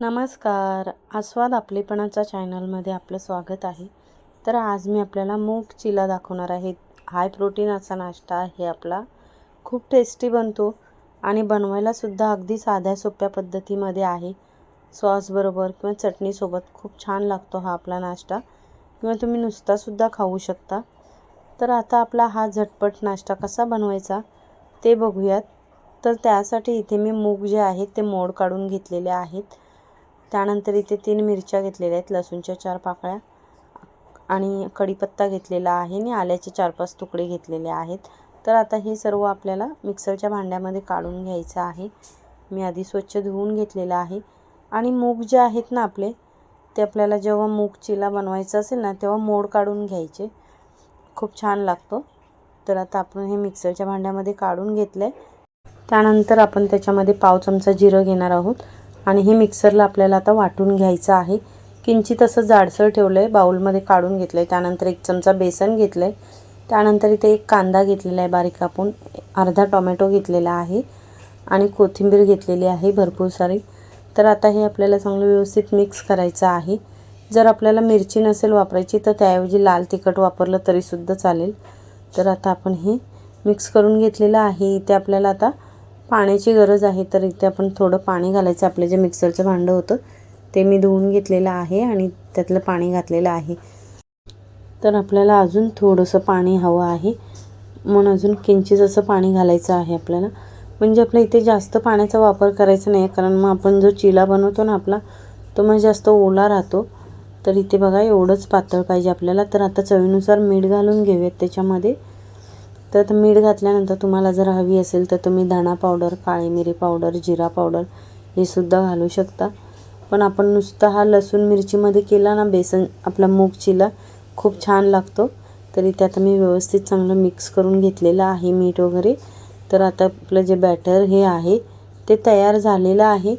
नमस्कार. आस्वाद आपलेपणाच्या चॅनलमध्ये आपलं स्वागत आहे. तर आज मी आपल्याला मूग चिला दाखवणार आहे. हाय प्रोटीन असा नाश्ता आहे आपला. खूप टेस्टी बनतो आणि बनवायलासुद्धा अगदी साध्या सोप्या पद्धतीमध्ये आहे. सॉसबरोबर किंवा चटणीसोबत खूप छान लागतो हा आपला नाश्ता. किंवा तुम्ही नुसतासुद्धा खाऊ शकता. तर आता आपला हा झटपट नाश्ता कसा बनवायचा ते बघूयात. तर त्यासाठी इथे मी मूग जे आहेत ते मोड काढून घेतलेले आहेत. त्यानंतर इथे तीन मिरच्या घेतलेल्या आहेत लसूणच्या चार पाकळ्या आणि कढीपत्ता घेतलेला आहे आणि आल्याचे चार पाच तुकडे घेतलेले आहेत. तर आता हे सर्व आपल्याला मिक्सरच्या भांड्यामध्ये काढून घ्यायचं आहे. मी आधी स्वच्छ धुवून घेतलेलं आहे. आणि मूग जे आहेत ना आपले ते आपल्याला जेव्हा मूग चिला बनवायचं असेल ना तेव्हा मोड काढून घ्यायचे. खूप छान लागतो. तर आता आपण हे मिक्सरच्या भांड्यामध्ये काढून घेतलं आहे त्यानंतर आपण त्याच्यामध्ये पाव चमचा जिरं घेणार आहोत. आणि हे मिक्सरला आपल्याला आता वाटून घ्यायचं आहे. किंचित असं जाडसर ठेवलं आहे बाऊलमध्ये काढून घेतलं आहे त्यानंतर एक चमचा बेसन घेतलं आहे त्यानंतर इथे एक कांदा घेतलेला आहे बारीक कापून. अर्धा टोमॅटो घेतलेला आहे आणि कोथिंबीर घेतलेली आहे भरपूर सारी. तर आता हे आपल्याला चांगलं व्यवस्थित मिक्स करायचं आहे. जर आपल्याला मिरची नसेल वापरायची तर त्याऐवजी लाल तिखट वापरलं तरीसुद्धा चालेल. तर आता आपण हे मिक्स करून घेतलेलं आहे. इथे आपल्याला आता पाण्याची गरज आहे तर इथे आपण थोडं पाणी घालायचं. आपलं जे मिक्सरचं भांडं होतं ते मी धुवून घेतलेलं आहे आणि त्यातलं पाणी घातलेलं आहे. तर आपल्याला अजून थोडंसं पाणी हवं आहे. म्हणून अजून किंचित असं पाणी घालायचं आहे आपल्याला. म्हणजे आपल्या इथे जास्त पाण्याचा वापर करायचा नाही कारण मग आपण जो चिला बनवतो ना आपला तो मग जास्त ओला राहतो. तर इथे बघा एवढंच पातळ पाहिजे आपल्याला. तर आता चवीनुसार मीठ घालून घेऊयात त्याच्यामध्ये. तर मीठ घातल्यानंतर तुम्हाला जर हवी असेल तर तुम्ही धणा पावडर काळी मिरी पावडर जिरा पावडर हे सुद्धा घालू शकता. पण आपण नुसता हा लसूण मिरचीमध्ये केला ना बेसन आपला मूग चिला खूप छान लागतो. तरी त्यात मी व्यवस्थित चांगलं मिक्स करून घेतलेलं आहे मीठ वगैरे. तर आता आपलं जे बॅटर हे आहे ते तयार झालेलं आहे.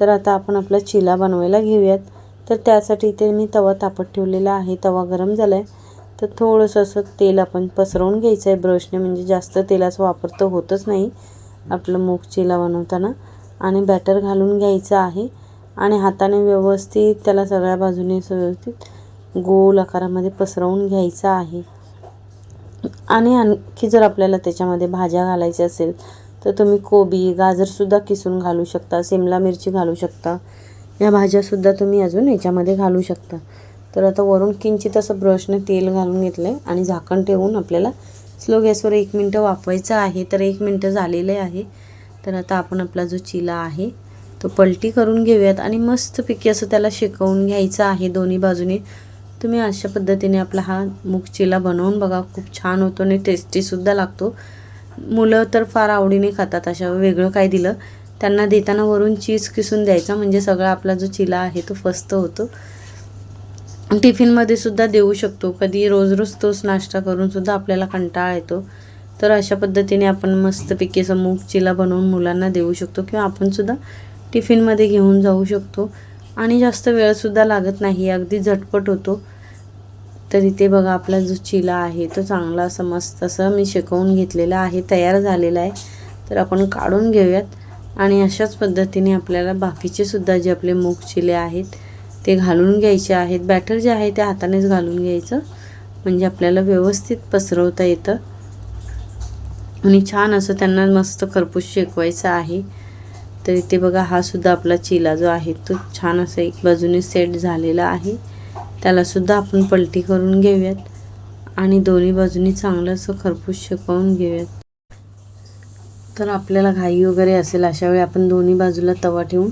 तर आता आपण आपला चिला बनवायला घेऊयात. तर त्यासाठी इथे मी तवा तापत ठेवलेला आहे. तवा गरम झाला आहे तर थोडंसं असं तेल आपण पसरवून घ्यायचं आहे ब्रशने म्हणजे जास्त तेलाचा वापर तर होतच नाही आपलं मूग चिला बनवताना. आणि बॅटर घालून घ्यायचं आहे. आणि हाताने व्यवस्थित त्याला सगळ्या बाजूने व्यवस्थित गोल आकारामध्ये पसरवून घ्यायचं आहे. आणि आणखी जर आपल्याला त्याच्यामध्ये भाज्या घालायच्या असेल तर तुम्ही कोबी गाजरसुद्धा किसून घालू शकता सिमला मिरची घालू शकता. या भाज्यासुद्धा तुम्ही अजून याच्यामध्ये घालू शकता. तर आता वरून किंचित असं ब्रशने तेल घालून घेतलं आहे आणि झाकण ठेवून आपल्याला स्लो गॅसवर एक मिनटं वाफवायचं आहे. तर एक मिनटं झालेलं आहे. तर आता आपण आपला जो चिला आहे तो पलटी करून घेऊयात आणि मस्तपैकी असं त्याला शिकवून घ्यायचं आहे दोन्ही बाजूने. तुम्ही अशा पद्धतीने आपला हा मूग चिला बनवून बघा. खूप छान होतो आणि टेस्टीसुद्धा लागतो. मुलं तर फार आवडीने खातात अशा वेगळं काय दिलं. त्यांना देताना वरून चीज किसून द्यायचा म्हणजे सगळा आपला जो चिला आहे तो फस्त होतो. टिफिनमध्ये सुद्धा देऊ शकतो. कधी रोज रोज तोच नाश्ता करून सुद्धा आपल्याला कंटाळा येतो. तर अशा पद्धतीने आपण मस्तपैकी असं मूग चिला बनवून मुलांना देऊ शकतो किंवा आपण सुद्धा टिफिनमध्ये घेऊन जाऊ शकतो. आणि जास्त वेळसुद्धा लागत नाही अगदी झटपट होतो. तर इथे बघा आपला जो चिला आहे तो चांगला असं मस्त असं मी शिकवून घेतलेला आहे तयार झालेला आहे. तर आपण काढून घेऊयात. आणि अशाच पद्धतीने आपल्याला बाकीचे सुद्धा जे आपले मूग चिले आहेत ते घालून घ्यायचे आहेत. बॅटर जे आहे ते हातानेच घालून घ्यायचं. म्हणजे आपल्याला व्यवस्थित पसरवता येतं. आणि छान असं त्यांना मस्त खरपूस शेकवायचं आहे. तर इथे बघा हा सुद्धा आपला चिला जो आहे तो छान असं एक बाजूने सेट झालेला आहे. त्यालासुद्धा आपण पलटी करून घेऊयात. आणि दोन्ही बाजूनी चांगलं असं खरपूस शेकवून घेऊयात. तर आपल्याला घाई वगैरे असेल अशा वेळी आपण दोन्ही बाजूला तवा ठेवून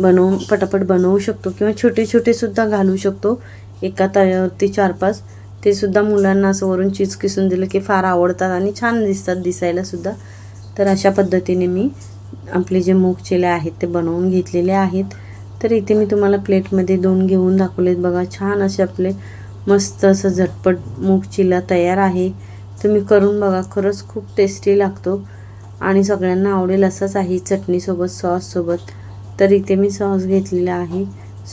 बनवून पटापट बनवू शकतो किंवा छोटे छोटे सुद्धा घालू शकतो. एका तळ्यावरती चार पाच ते सुद्धा मुलांना असं वरून चीज किसून दिलं की फार आवडतात आणि छान दिसतात दिसायला सुद्धा. तर अशा पद्धतीने मी आपले जे मूग चिले आहेत ते बनवून घेतलेले आहेत. तर इथे मी तुम्हाला प्लेटमध्ये दोन घेऊन दाखवलेत बघा. छान असे आपले मस्त असं झटपट मूग चिला तयार आहे. तुम्ही करून बघा खरंच खूप टेस्टी लागतो. आणि सगळ्यांना आवडेल असंच आहे चटणीसोबत सॉससोबत तर इथे मी सॉस घेतलेला आहे.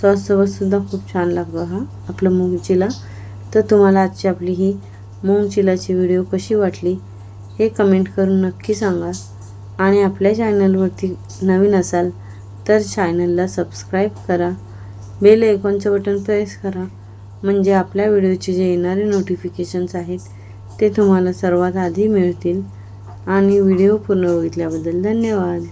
सॉससोबतसुद्धा खूप छान लागतो हा आपलं मूग चिला तर तुम्हाला आजची आपली ही मूग चिलाची व्हिडिओ कशी वाटली हे कमेंट करून नक्की सांगा. आणि आपल्या चॅनलवरती नवीन असाल तर चॅनलला सबस्क्राईब करा. बेल आयकॉनचं बटन प्रेस करा. म्हणजे आपल्या व्हिडिओचे जे येणारे नोटिफिकेशन्स आहेत ते तुम्हाला सर्वात आधी मिळतील. आणि व्हिडिओ पूर्ण बघितल्याबद्दल धन्यवाद.